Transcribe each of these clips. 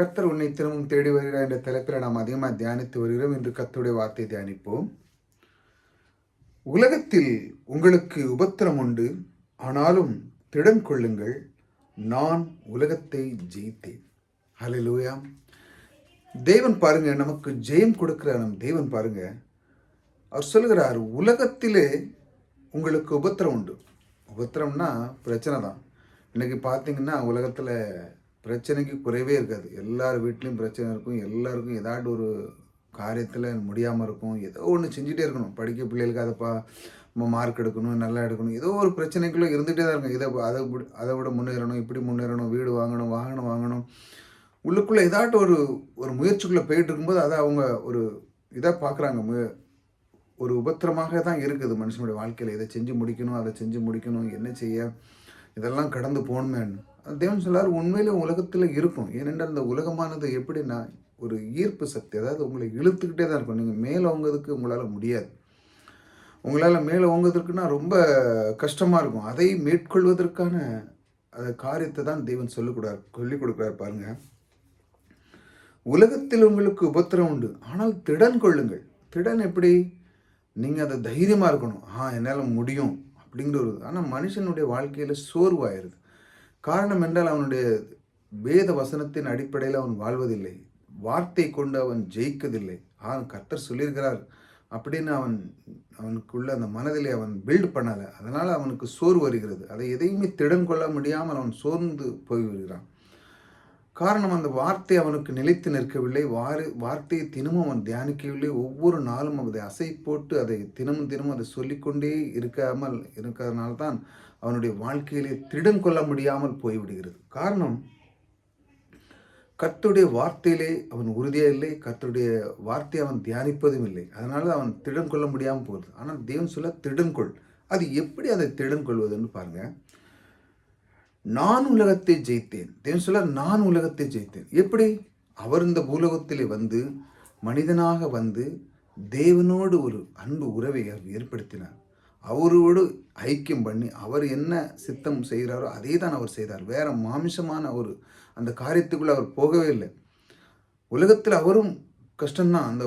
கர்த்தர் உன்னை திரும்பவும் தேடி வருகிறார் என்ற தலைப்பில் நாம் அதிகமாக தியானித்து வருகிறோம். என்று கர்த்தருடைய வார்த்தை தியானிப்போம். உலகத்தில் உங்களுக்கு உபத்திரம் உண்டு. ஆனாலும் திடம் கொள்ளுங்கள். நான் உலகத்தை ஜெயித்தேன். ஹalleluya தேவன் பாருங்க நமக்கு ஜெயம் கொடுக்கிற நம் தேவன் பாருங்க. அவர் சொல்கிறார் உலகத்திலே உங்களுக்கு உபத்திரம் உண்டு. உபத்திரம்னா பிரச்சனை தான் இன்றைக்கி பார்த்தீங்கன்னா உலகத்தில் பிரச்சனைக்கு குறைவே இருக்காது. எல்லார் வீட்லேயும் பிரச்சனை இருக்கும். எல்லாருக்கும் ஏதாட்டு ஒரு காரியத்தில் முடியாமல் இருக்கும். ஏதோ ஒன்று செஞ்சுட்டே இருக்கணும். படிக்க பிள்ளைகளுக்கு அதை பா மார்க் எடுக்கணும் நல்லா எடுக்கணும். ஏதோ ஒரு பிரச்சனைக்குள்ளே இருந்துகிட்டே தான் இருக்கும் இதை அதை விட- அதை விட முன்னேறணும் இப்படி முன்னேறணும் வீடு வாங்கணும் வாகனம் வாங்கணும். உள்ளுக்குள்ளே ஏதாட்டு ஒரு ஒரு முயற்சிக்குள்ளே போயிட்டு இருக்கும்போது அதை அவங்க ஒரு இதாக பார்க்குறாங்க. மு ஒரு உபத்திரமாக தான் இருக்குது மனுஷனுடைய வாழ்க்கையில். இதை செஞ்சு முடிக்கணும் அதை செஞ்சு முடிக்கணும் என்ன செய்ய இதெல்லாம் கடந்து போகணுமேன்னு. தேவன் சொல்லார் உண்மையிலே உலகத்தில் இருக்கும். ஏனென்றால் அந்த உலகமானது எப்படின்னா ஒரு ஈர்ப்பு சக்தி. அதாவது உங்களை இழுத்துக்கிட்டே தான் இருக்கும். நீங்கள் மேலே ஓங்குறதுக்கு உங்களால் முடியாது. உங்களால் மேலே ஓங்குவதற்குன்னா ரொம்ப கஷ்டமாக இருக்கும். அதை மேற்கொள்வதற்கான அந்த காரியத்தை தான் தேவன் சொல்லிக்கூடார் சொல்லிக் கொடுக்குறார் பாருங்க. உலகத்தில் உங்களுக்கு உபத்திரம் உண்டு. ஆனால் திடன் கொள்ளுங்கள். திடன் எப்படி? நீங்கள் அதை தைரியமாக இருக்கணும். ஆ என்னால் முடியும் அப்படிங்கிற ஒரு ஆனால் மனுஷனுடைய வாழ்க்கையில் சோர்வாயிருது. காரணம் என்றால் அவனுடைய வேத வசனத்தின் அடிப்படையில் அவன் வாழ்வதில்லை. வார்த்தை கொண்டு அவன் ஜெயிக்கதில்லை ஆன் கர்த்தர் சொல்லியிருக்கிறார். அப்படின்னு அவன் அவனுக்குள்ள அந்த மனதிலே அவன் பில்ட் பண்ணலை. அதனால் அவனுக்கு சோர்வு வருகிறது. அதை எதையுமே திடன் கொள்ள முடியாமல் அவன் சோர்ந்து போய் வருகிறான் காரணம் அந்த வார்த்தை அவனுக்கு நிலைத்து நிற்கவில்லை. வாரி வார்த்தையை தினமும் அவன் தியானிக்கவில்லை. ஒவ்வொரு நாளும் அதை அசை போட்டு அதை தினமும் தினமும் அதை சொல்லிக்கொண்டே இருக்காமல் இருக்கிறதுனால தான் அவனுடைய வாழ்க்கையிலே திருடம் கொள்ள முடியாமல் போய்விடுகிறது. காரணம் கத்துடைய வார்த்தையிலே அவன் உறுதியாக இல்லை. கத்துடைய வார்த்தையை அவன் தியானிப்பதும் இல்லை. அதனால அவன் திடம் கொள்ள முடியாமல் போகுது ஆனால் தேவன் சொல்ல திடன் கொள் அது எப்படி அதை திடன் கொள்வதுன்னு பாருங்கள் நான் உலகத்தை ஜெயித்தேன். தேவன் சொல்ல நான் உலகத்தை ஜெயித்தேன். எப்படி? அவர் இந்த பூலோகத்திலே வந்து மனிதனாக வந்து தேவனோடு ஒரு அன்பு உறவை அவர் ஏற்படுத்தினார். அவரோடு ஐக்கியம் பண்ணி அவர் என்ன சித்தம் செய்கிறாரோ அதே தான் அவர் செய்தார். வேற மாமிசமான ஒரு அந்த காரியத்துக்குள்ளே அவர் போகவே இல்லை. உலகத்தில் அவரும் கஷ்டம்தான். அந்த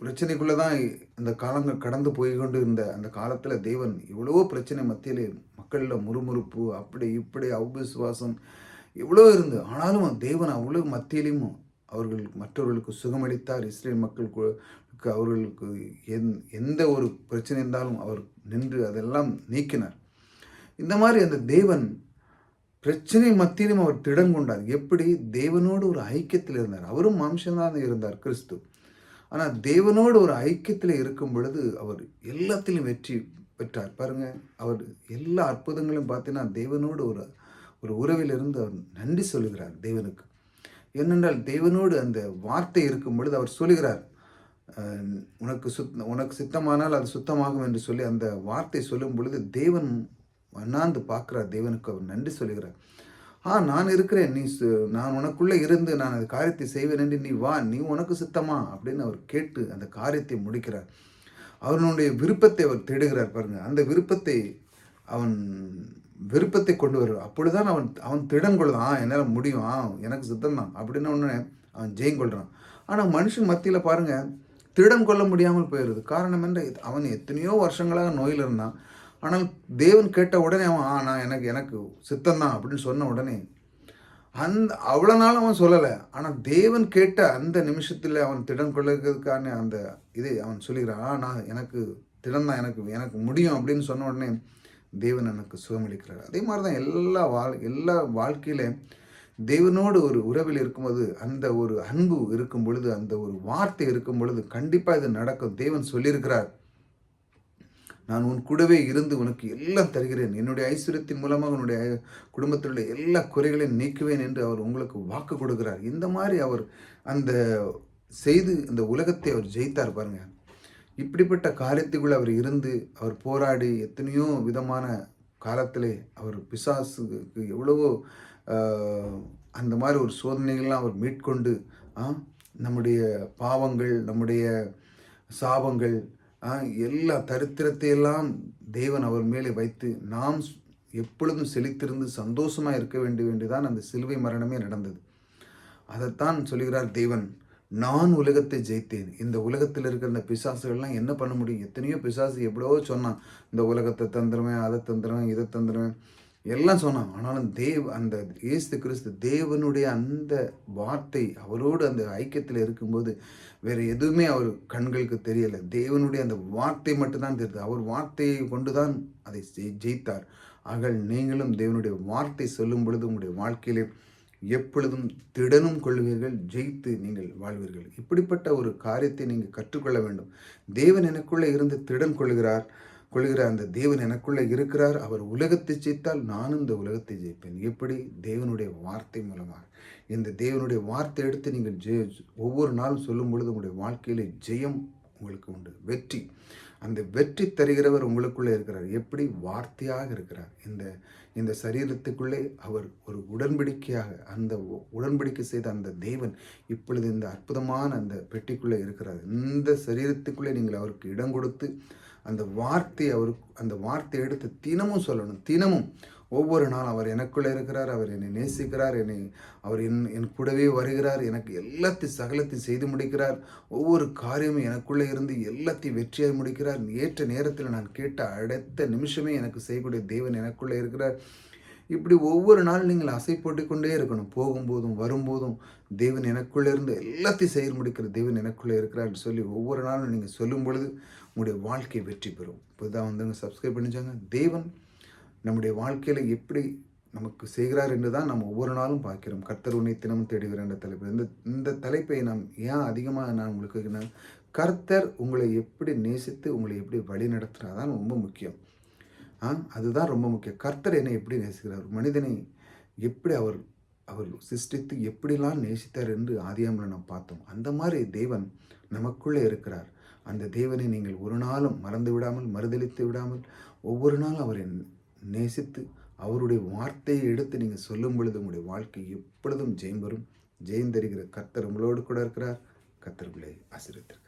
பிரச்சனைக்குள்ளே தான் இந்த காலங்கள் கடந்து போய் கொண்டு இருந்த அந்த காலத்தில் தேவன் எவ்வளவோ பிரச்சனை மத்தியிலே மக்களில் முறுமுறுப்பு அப்படி இப்படி அவிசுவாசம் எவ்வளோ இருந்து ஆனாலும் தேவன் அவ்வளோ மத்தியிலையும் அவர்கள் மற்றவர்களுக்கு சுகமளித்தார். இஸ்ரேல் மக்களுக்கு அவர்களுக்கு எந் எந்த ஒரு பிரச்சனை இருந்தாலும் அவர் நின்று அதெல்லாம் நீக்கினார். இந்த மாதிரி அந்த தேவன் பிரச்சனை மத்தியிலும் அவர் திடன் கொண்டார் எப்படி? தேவனோடு ஒரு ஐக்கியத்தில் இருந்தார். அவரும் மாம்சம்தான் இருந்தார். கிறிஸ்து. ஆனால் தேவனோடு ஒரு ஐக்கியத்தில் இருக்கும் பொழுது அவர் எல்லாத்திலும் வெற்றி பெற்றார். பாருங்கள் அவர் எல்லா அற்புதங்களையும் பார்த்தீங்கன்னா தேவனோடு ஒரு ஒரு உறவிலிருந்து அவர் நன்றி சொல்லுகிறார் தேவனுக்கு. ஏனென்றால் தேவனோடு அந்த வார்த்தை இருக்கும் பொழுது அவர் சொல்லுகிறார் உனக்கு சுத் உனக்கு சித்தமானால் அது சுத்தமாகும் என்று சொல்லி அந்த வார்த்தை சொல்லும் பொழுது தேவன் அண்ணாந்து பார்க்குறார் தேவனுக்கு அவர் நன்றி சொல்லுகிறார். ஆ நான் இருக்கிறேன். நீ சு- நான் உனக்குள்ளே இருந்து நான் அந்த காரியத்தை செய்வேன் என்று நீ வா நீ உனக்கு சித்தமா? அப்படின்னு அவர் கேட்டு அந்த காரியத்தை முடிக்கிறார். அவனுடைய விருப்பத்தை அவர் தேடுகிறார் பாருங்கள் அந்த விருப்பத்தை அவன் விருப்பத்தை கொண்டு வருவார். அப்படிதான் அவன் அவன் திடன் கொள்ளான் ஆ என்னால் முடியும். ஆ எனக்கு சித்தம் தான் அப்படின்னு உடனே அவன் ஜெயம் கொள்கிறான் ஆனால் மனுஷன் மத்தியில் பாருங்கள் திடம் கொள்ள முடியாமல் போயிடுது. காரணம் என்ற அவன் எத்தனையோ வருஷங்களாக நோயில் இருந்தான். ஆனால் தேவன் கேட்ட உடனே அவன் ஆ நான் எனக்கு எனக்கு சித்தந்தான் அப்படின்னு சொன்ன உடனே அந்த அவ்வளோ நாள் அவன் சொல்லலை. ஆனால் தேவன் கேட்ட அந்த நிமிஷத்தில் அவன் திடன் கொள்ளுறதுக்கான அந்த இது அவன் சொல்லிக்கிறான் ஆ நான் எனக்கு திடன் தான் எனக்கு எனக்கு முடியும் அப்படின்னு சொன்ன உடனே தேவன் எனக்கு சுகமளிக்கிறார் அதே மாதிரி தான் எல்லா வாழ் எல்லா வாழ்க்கையில தேவனோடு ஒரு உறவில் இருக்கும்போது அந்த ஒரு அன்பு இருக்கும் பொழுது அந்த ஒரு வார்த்தை இருக்கும் பொழுது கண்டிப்பாக இது நடக்கும். தேவன் சொல்லியிருக்கிறார். நான் உன் கூடவே இருந்து உனக்கு எல்லாம் தருகிறேன். என்னுடைய ஐஸ்வர்யத்தின் மூலமாக உன்னுடைய குடும்பத்தில் உள்ள எல்லா குறைகளையும் நீக்குவேன் என்று அவர் உங்களுக்கு வாக்கு கொடுக்கிறார். இந்த மாதிரி அவர் அந்த செய்து இந்த உலகத்தை அவர் ஜெயித்தார் பாருங்க. இப்படிப்பட்ட காரியத்துக்குள் அவர் இருந்து அவர் போராடி எத்தனையோ விதமான காலத்திலே அவர் பிசாசுக்கு எவ்வளவோ அந்த மாதிரி ஒரு சோதனைகள்லாம் அவர் மீட்கொண்டு ஆ, நம்முடைய பாவங்கள் நம்முடைய சாபங்கள் எல்லா தரித்திரத்தை எல்லாம் தேவன் அவர் மேலே வைத்து நாம் எப்பொழுதும் செழித்திருந்து சந்தோஷமாக இருக்க வேண்டிய வேண்டியதான் அந்த சிலுவை மரணமே நடந்தது. அதைத்தான் சொல்லுகிறார் தேவன் நான் உலகத்தை ஜெயித்தேன். இந்த உலகத்தில் இருக்கிற இந்த பிசாசுகள்லாம் என்ன பண்ண முடியும்? எத்தனையோ பிசாசு எப்படியோ சொன்னான் இந்த உலகத்தை தந்துடுவேன் அதை தந்துடுவேன் இதை தந்துடுவேன் எல்லாம் சொன்னான் ஆனாலும் தேவ் அந்த இயேசு கிறிஸ்து தேவனுடைய அந்த வார்த்தை அவரோடு அந்த ஐக்கியத்தில் இருக்கும்போது வேறு எதுவுமே அவர் கண்களுக்கு தெரியலை. தேவனுடைய அந்த வார்த்தை மட்டும்தான் தெரியுது. அவர் வார்த்தையை கொண்டு தான் அதை ஜெயித்தார். ஆக நீங்களும் தேவனுடைய வார்த்தை சொல்லும் பொழுது உங்களுடைய வாழ்க்கையிலே எப்பொழுதும் திடனும் கொள்வீர்கள். ஜெயித்து நீங்கள் வாழ்வீர்கள். இப்படிப்பட்ட ஒரு காரியத்தை நீங்கள் கற்றுக்கொள்ள வேண்டும். தேவன் எனக்குள்ளே இருந்து திடன் கொள்கிறார். கொள்கிற அந்த தேவன் எனக்குள்ளே இருக்கிறார். அவர் உலகத்தை ஜெயித்தால் நானும் இந்த உலகத்தை ஜெயிப்பேன். எப்படி தேவனுடைய வார்த்தை மூலமாக. இந்த தேவனுடைய வார்த்தை எடுத்து நீங்கள் ஜெய ஒவ்வொரு நாளும் சொல்லும் பொழுது உங்களுடைய வாழ்க்கையிலே ஜெயம் உங்களுக்கு உண்டு. வெற்றி. அந்த வெற்றி தருகிறவர் உங்களுக்குள்ளே இருக்கிறார். எப்படி? வார்த்தையாக இருக்கிறார். இந்த இந்த சரீரத்துக்குள்ளே அவர் ஒரு உடன்படிக்கையாக அந்த உடன்படிக்கை செய்த அந்த தேவன் இப்பொழுது இந்த அற்புதமான அந்த பெட்டிக்குள்ளே இருக்கிறார். இந்த சரீரத்துக்குள்ளே நீங்கள் அவருக்கு இடம் கொடுத்து அந்த வார்த்தை அவருக்கு அந்த வார்த்தை எடுத்து தினமும் சொல்லணும். தினமும். ஒவ்வொரு நாளும் அவர் எனக்குள்ளே இருக்கிறார் அவர் என்னை நேசிக்கிறார் என்னை அவர் என் என் கூடவே வருகிறார் எனக்கு எல்லாத்தையும் சகலத்தையும் செய்து முடிக்கிறார். ஒவ்வொரு காரியமும் எனக்குள்ளே இருந்து எல்லாத்தையும் வெற்றியாக முடிக்கிறார். ஏற்ற நேரத்தில் நான் கேட்ட அடுத்த நிமிஷமே எனக்கு செய்யக்கூடிய தேவன் எனக்குள்ளே இருக்கிறார். இப்படி ஒவ்வொரு நாளும் நீங்கள் அசை போட்டுக்கொண்டே இருக்கணும். போகும்போதும் வரும்போதும் தேவன் எனக்குள்ளே இருந்து எல்லாத்தையும் செய்ய முடிக்கிற தேவன் எனக்குள்ளே இருக்கிறார் சொல்லி ஒவ்வொரு நாளும் நீங்கள் சொல்லும் பொழுது உங்களுடைய வாழ்க்கை வெற்றி பெறும். இப்போதான் வந்து சப்ஸ்கிரைப் பண்ணிச்சாங்க. தேவன் நம்முடைய வாழ்க்கையில் எப்படி நமக்கு செய்கிறார் என்று தான் நம்ம ஒவ்வொரு நாளும் பார்க்கிறோம். கர்த்தர் உன்னை தினமும் தேடுகிற என்ற தலைப்பு இந்த இந்த தலைப்பை நாம் ஏன் அதிகமாக நான் உங்களுக்கு கர்த்தர் உங்களை எப்படி நேசித்து உங்களை எப்படி வழி நடத்துகிறார் ரொம்ப முக்கியம். ஆ அதுதான் ரொம்ப முக்கியம். கர்த்தர் என்னை எப்படி நேசிக்கிறார்? மனிதனை எப்படி அவர் அவர் சிருஷ்டித்து எப்படிலாம் நேசித்தார் என்று ஆதியாமலை நாம் பார்த்தோம். அந்த மாதிரி தேவன் நமக்குள்ளே இருக்கிறார். அந்த தேவனை நீங்கள் ஒரு நாளும் மறந்து விடாமல் மறுதளித்து விடாமல் ஒவ்வொரு நாளும் அவரை நேசித்து அவருடைய வார்த்தையை எடுத்து நீங்கள் சொல்லும் பொழுது உங்களுடைய வாழ்க்கை எப்பொழுதும் ஜெயம் வரும் ஜெயம் தருகிற கர்த்தர் உங்களோடு கூட இருக்கிறார். கத்தர்களை ஆசிரியத்திருக்கிறார்